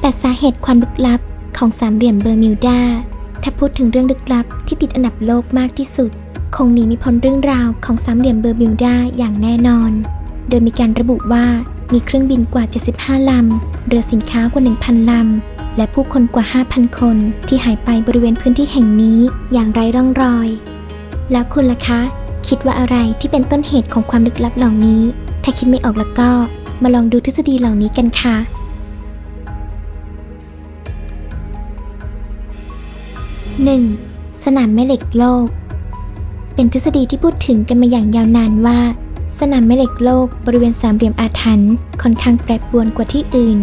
แต่สาเหตุความลึกลับของสามเหลี่ยมเบอร์มิวดา ถ้าพูดถึงเรื่องลึกลับที่ติดอันดับโลกมากที่สุด คงหนีไม่พ้นเรื่องราวของสามเหลี่ยมเบอร์มิวดาอย่างแน่นอน โดยมีการระบุว่ามีเครื่องบินกว่า 75 ลำ เรือสินค้ากว่า 1,000 ลำ และผู้คนกว่า 5,000 คนที่หายไปบริเวณพื้นที่แห่งนี้อย่างไร้ร่องรอย แล้วคุณล่ะคะ คิดว่าอะไรที่เป็นต้นเหตุของความลึกลับเหล่านี้ ถ้าคิดไม่ออกแล้วก็มาลองดูทฤษฎีเหล่านี้กันค่ะ 1. สนามแม่เหล็กโลก เป็นทฤษฎีที่พูดถึงกันมาอย่างยาวนานว่า สนามแม่เหล็กโลกบริเวณสามเหลี่ยมอาถรรพ์ค่อนข้างแปรปรวนกว่าที่อื่น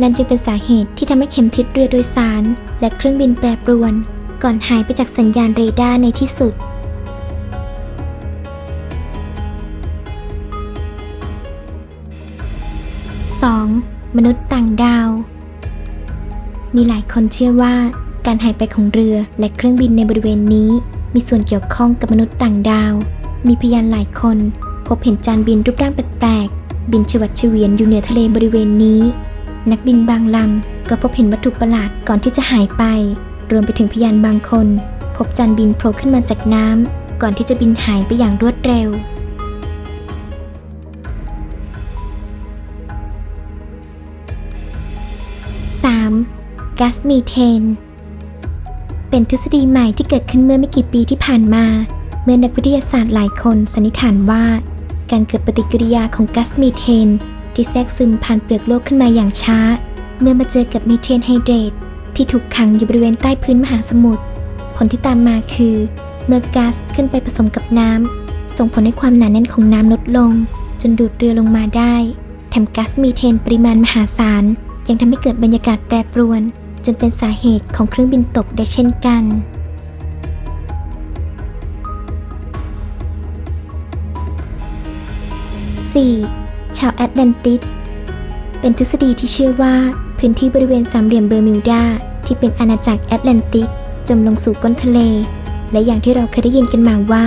นั่นจึงเป็นสาเหตุที่ทำให้เข็มทิศเรือโดยสาร และเครื่องบินแปรปรวน ก่อนหายไปจากสัญญาณเรดาร์ในที่สุด 2. มนุษย์ต่างดาว มีหลายคนเชื่อว่า การหายไปของเรือและเครื่องบินในบริเวณนี้ มีส่วนเกี่ยวข้องกับมนุษย์ต่างดาว มีพยานหลายคน พบเห็นจานบินรูปร่างแปลกๆบินชวัดเฉวียนอยู่เหนือทะเลบริเวณนี้ นักบินบางลำก็พบเห็นวัตถุประหลาดก่อนที่จะหายไป รวมไปถึงพยานบางคน พบจานบินโผล่ขึ้นมาจากน้ำก่อนที่จะบินหายไปอย่างรวดเร็ว 3. ก๊าซมีเทน เป็นทฤษฎีใหม่ที่เกิดขึ้นเมื่อไม่กี่ปีที่ผ่านมา เมื่อนักวิทยาศาสตร์หลายคนสันนิษฐานว่า การเกิดปฏิกิริยาของก๊าซมีเทน ที่แทรกซึมผ่านเปลือกโลกขึ้นมาอย่างช้า เมื่อมาเจอกับมีเทนไฮเดรตที่ถูกขังอยู่บริเวณใต้พื้นมหาสมุทรผลที่ตามมาคือ เมื่อก๊าซขึ้นไปผสมกับน้ำส่งผลให้ความหนาแน่นของน้ำลดลง จนดูดเรือลงมาได้ แถมก๊าซมีเทนปริมาณมหาศาล ยังทำให้เกิดบรรยากาศแปรปรวน จนเป็นสาเหตุของเครื่องบินตกได้เช่นกัน 4. ชาวแอตแลนติสเป็นทฤษฎีที่เชื่อว่าพื้นที่บริเวณสามเหลี่ยมเบอร์มิวดา ที่เป็นอาณาจักรแอตแลนติสจมลงสู่ก้นทะเล และอย่างที่เราเคยได้ยินกันมาว่า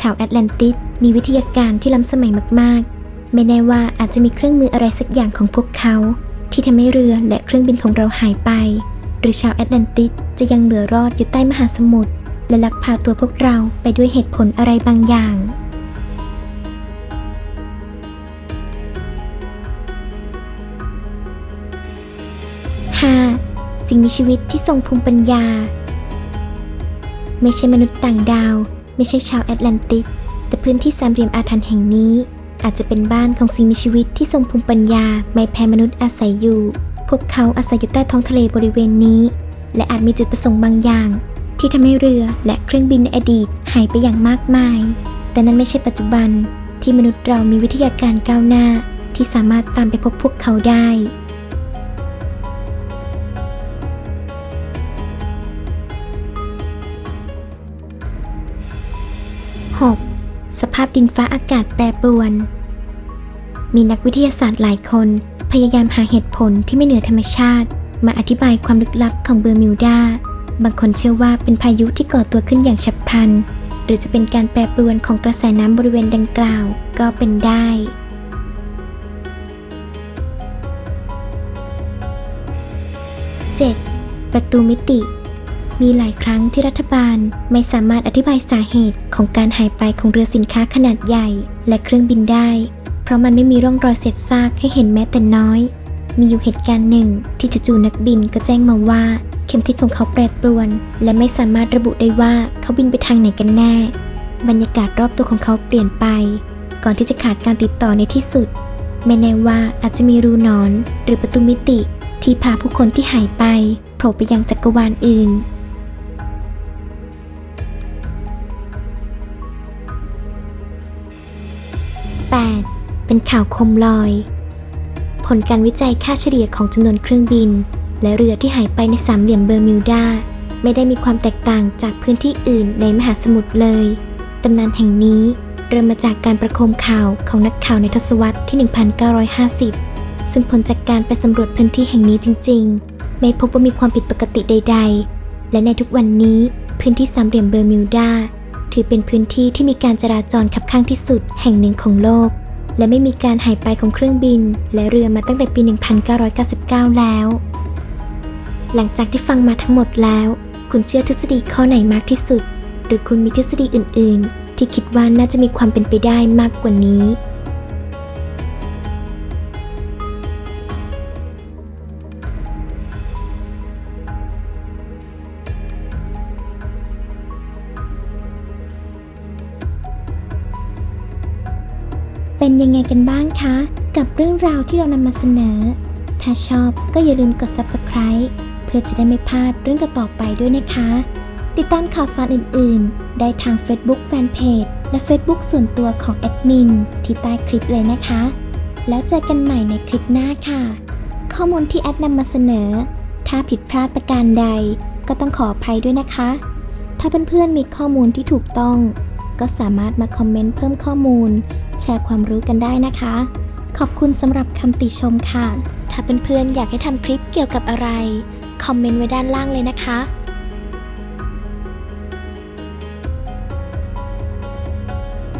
ชาวแอตแลนติสมีวิทยาการที่ล้ำสมัยมาก ๆ ไม่แน่ว่าอาจจะมีเครื่องมืออะไรสักอย่างของพวกเขา ที่ทำให้เรือและเครื่องบินของเราหายไป หรือชาวแอตแลนติสจะยังเหลือรอดอยู่ใต้มหาสมุทรและลักพาตัวพวกเราไปด้วยเหตุผลอะไรบางอย่าง 5. สิ่งมีชีวิตที่ทรงภูมิปัญญา ไม่ใช่มนุษย์ต่างดาว ไม่ใช่ชาวแอตแลนติสแต่พื้นที่สามเหลี่ยมอาถรรพ์แห่งนี้ อาจจะเป็นบ้านของสิ่งมีชีวิตที่ทรงภูมิปัญญา ไม่แพ้มนุษย์อาศัยอยู่ พวกเขาอาศัยอยู่ใต้ท้องทะเลบริเวณนี้ และอาจมีจุดประสงค์บางอย่าง ที่ทำให้เรือและเครื่องบินในอดีตหายไปอย่างมากมาย แต่นั้นไม่ใช่ปัจจุบันที่มนุษย์เรามีวิทยาการก้าวหน้าที่สามารถตามไปพบพวกเขาได้ 6. สภาพดินฟ้าอากาศแปรปรวน มีนักวิทยาศาสตร์หลายคน พยายามหาเหตุผลที่ไม่เหนือธรรมชาติ มาอธิบายความลึกลับของเบอร์มิวดา บางคนเชื่อว่าเป็นพายุที่ก่อตัวขึ้นอย่างฉับพลัน หรือจะเป็นการแปรปรวนของกระแสน้ำบริเวณดังกล่าวก็เป็นได้ 7. ประตูมิติ มีหลายครั้งที่รัฐบาลไม่สามารถอธิบายสาเหตุของการหายไปของเรือสินค้าขนาดใหญ่ และเครื่องบินได้ เพราะมันไม่มีร่องรอยเศษซากให้เห็นแม้แต่น้อย มีอยู่เหตุการณ์หนึ่งที่จู่ๆนักบินก็แจ้งมาว่า เข็มทิศของเขาแปรปรวน และไม่สามารถระบุได้ว่าเขาบินไปทางไหนกันแน่ บรรยากาศรอบตัวของเขาเปลี่ยนไป ก่อนที่จะขาดการติดต่อในที่สุดไม่แน่ว่าอาจจะมีรูนอนหรือประตูมิติที่พาผู้คนที่หายไปโผล่ไปยังจักรวาลอื่น 8. เป็นข่าวคมลอย ผลการวิจัยค่าเฉลี่ยของจำนวนเครื่องบิน และเรือที่หายไปในสามเหลี่ยมเบอร์มิวดา ไม่ได้มีความแตกต่างจากพื้นที่อื่นในมหาสมุทรเลย ตำนานแห่งนี้เริ่มมาจากการประโคมข่าวของนักข่าวในทศวรรษที่ 1950 ซึ่งผลจากการไปสำรวจพื้นที่แห่งนี้จริง ๆ ไม่พบว่ามีความผิดปกติใด ๆ และในทุกวันนี้พื้นที่สามเหลี่ยมเบอร์มิวดา ถือเป็นพื้นที่ที่มีการจราจรขับข้างที่สุดแห่งหนึ่งของโลก และไม่มีการหายไปของเครื่องบิน และเรือมาตั้งแต่ปี 1999 แล้ว หลังจากที่ฟังมาทั้งหมดแล้ว คุณเชื่อทฤษฎีข้อไหนมากที่สุด หรือคุณมีทฤษฎีอื่น ๆ ที่คิดว่าน่าจะมีความเป็นไปได้มากกว่านี้ เป็นยังไงกันบ้างคะ กับเรื่องราวที่เรานำมาเสนอ ถ้าชอบก็อย่าลืมกด subscribe เพื่อจะได้ไม่พลาดเรื่องต่อๆไปด้วยนะคะ ติดตามข่าวสารอื่น ๆ ได้ทาง Facebook Fanpage และ Facebook ส่วนตัวของแอดมินที่ใต้คลิปเลยนะคะ แล้วเจอกันใหม่ในคลิปหน้าค่ะ ข้อมูลที่แอดนำมาเสนอ ถ้าผิดพลาดประการใด ก็ต้องขออภัยด้วยนะคะ ถ้าเพื่อนๆมีข้อมูลที่ถูกต้อง ก็สามารถมาคอมเมนต์เพิ่มข้อมูล ร์ความรู้กันได้นะคะ ขอบคุณสำหรับคำติชมค่ะ ถ้าเพื่อนๆอยากให้ทำคลิปเกี่ยวกับอะไร คอมเมนต์ไว้ด้านล่างเลยนะคะ